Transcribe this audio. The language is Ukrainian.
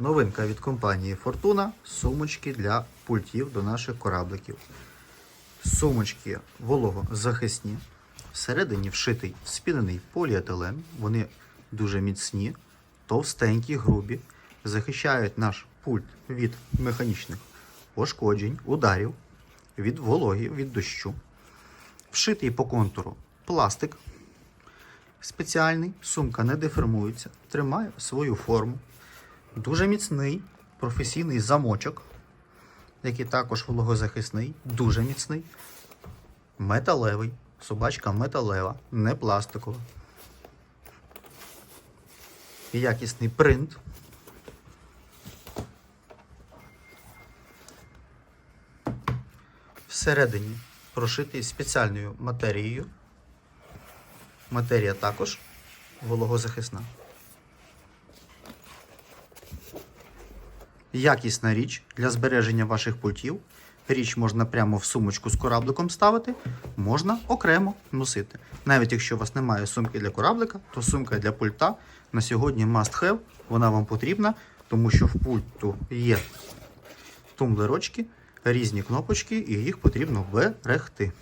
Новинка від компанії Fortuna сумочки для пультів до наших корабликів. Сумочки вологозахисні. Всередині вшитий спінений поліетилен. Вони дуже міцні, товстенькі, грубі, захищають наш пульт від механічних пошкоджень, ударів, від вологи, від дощу. Вшитий по контуру пластик спеціальний, сумка не деформується, тримає свою форму. Дуже міцний професійний замочок, який також вологозахисний, дуже міцний. Металевий. Собачка металева, не пластикова. Якісний принт. Всередині прошитий спеціальною матерією. Матерія також вологозахисна. Якісна річ для збереження ваших пультів. Річ можна прямо в сумочку з корабликом ставити, можна окремо носити. Навіть якщо у вас немає сумки для кораблика, то сумка для пульта на сьогодні must have. Вона вам потрібна, тому що в пульту є тумблерочки, різні кнопочки, і їх потрібно берегти.